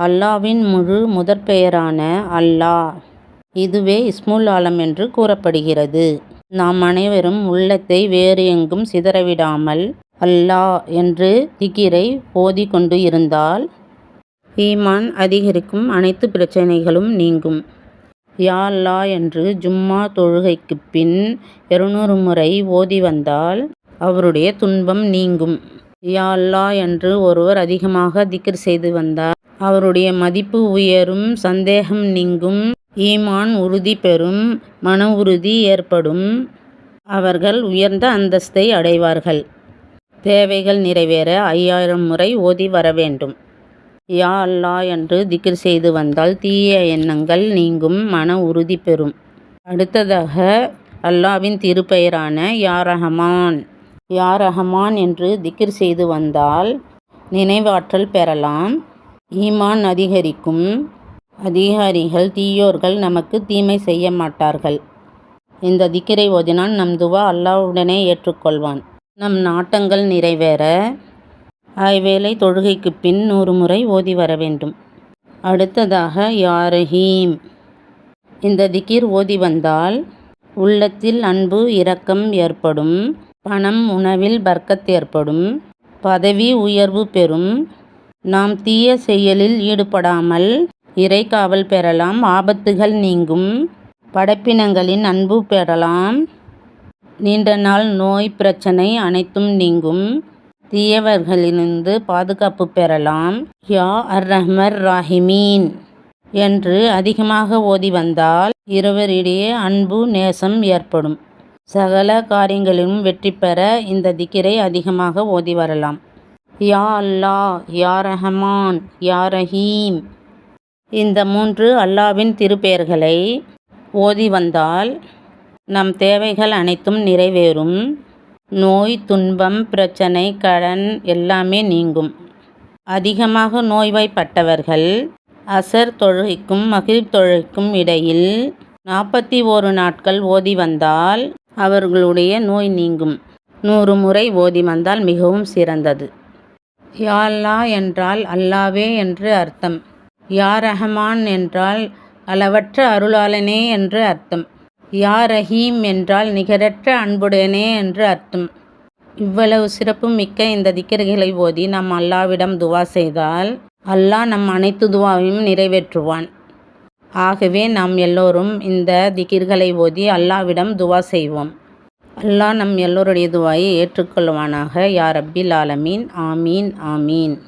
அல்லாவின் முழு முதற்பெயரான அல்லாஹ் இதுவே இஸ்முல் ஆலம் என்று கூறப்படுகிறது. நாம் அனைவரும் உள்ளத்தை வேறு எங்கும் சிதறவிடாமல் அல்லாஹ் என்று திகிரை ஓதி கொண்டு இருந்தால் ஈமான் அதிகரிக்கும் அனைத்து பிரச்சனைகளும் நீங்கும். யா அல்லா என்று ஜும்மா தொழுகைக்குப் பின் இருநூறு முறை ஓதி வந்தால் அவருடைய துன்பம் நீங்கும். யா அல்லா என்று ஒருவர் அதிகமாக திக்ர் செய்து வந்தார் அவருடைய மதிப்பு உயரும் சந்தேகம் நீங்கும் ஈமான் உறுதி பெறும் மன உறுதி ஏற்படும். அவர்கள் உயர்ந்த அந்தஸ்தை அடைவார்கள். தேவைகள் நிறைவேற ஐயாயிரம் முறை ஓதி வர வேண்டும். யா அல்லா என்று திக்ர் செய்து வந்தால் தீய எண்ணங்கள் நீங்கும் மன உறுதி பெறும். அடுத்ததாக அல்லாவின் திருப்பெயரான யா ரஹமான். யா ரஹமான் என்று திக்ர் செய்து வந்தால் நினைவாற்றல் பெறலாம். ஈமான் அதிகரிக்கும் அதிகாரிகள் தீயோர்கள் நமக்கு தீமை செய்ய மாட்டார்கள். இந்த திக்கிரை ஓதினால் நம் துவா அல்லாவுடனே ஏற்றுக்கொள்வான். நம் நாட்டங்கள் நிறைவேற ஐவேளை தொழுகைக்கு பின் நூறு முறை ஓதி வர வேண்டும். அடுத்ததாக யாரஹீம் இந்த திகிர் ஓதி வந்தால் உள்ளத்தில் அன்பு இரக்கம் ஏற்படும் பணம் உணவில் பர்க்கத் ஏற்படும் பதவி உயர்வு பெறும் நாம் தீய செயலில் ஈடுபடாமல் இறை காவல் பெறலாம். ஆபத்துகள் நீங்கும். படைப்பினங்களின் அன்பு பெறலாம். நீண்ட நாள் நோய் பிரச்சனை அனைத்தும் நீங்கும். தீயவர்களிலிருந்து பாதுகாப்பு பெறலாம். யா அர் ரஹ்மர் ராஹிமீன். என்று அதிகமாக ஓதி வந்தால் இருவரிடையே அன்பு நேசம் ஏற்படும். சகல காரியங்களிலும் வெற்றி பெற இந்த திக்கிரை அதிகமாக ஓதி வரலாம். யா அல்லா யா ரஹமான் யா ரஹீம். இந்த மூன்று அல்லாவின் திருப்பெயர்களை ஓதி வந்தால் நம் தேவைகள் அனைத்தும் நிறைவேறும். நோய் துன்பம் பிரச்சனை கடன் எல்லாமே நீங்கும். அதிகமாக நோய்வாய்ப்பட்டவர்கள் அசர் தொழுகைக்கும் மகிழ் தொழுகைக்கும் இடையில் நாற்பத்தி ஓரு நாட்கள் ஓதி வந்தால் அவர்களுடைய நோய் நீங்கும். நூறு முறை ஓதி வந்தால் மிகவும் சிறந்தது. யாழ்லா என்றால் அல்லாவே என்று அர்த்தம். யா ரஹமான் என்றால் அளவற்ற அருளாளனே என்று அர்த்தம். யா ரஹீம் என்றால் நிகரற்ற அன்புடனே என்று அர்த்தம். இவ்வளவு சிறப்பு மிக்க இந்த திக்கர்களை ஓதி நாம் அல்லாவிடம் துவா செய்தால் அல்லாஹ் நம் அனைத்து துவாவையும் நிறைவேற்றுவான். ஆகவே நாம் எல்லோரும் இந்த திகிர்களை ஓதி அல்லாவிடம் துவா செய்வோம். அல்லாஹ் நம் எல்லோருடைய துவாயை ஏற்றுக்கொள்வானாக. யார் ரப்பில் ஆலமீன். ஆமீன். ஆமீன்.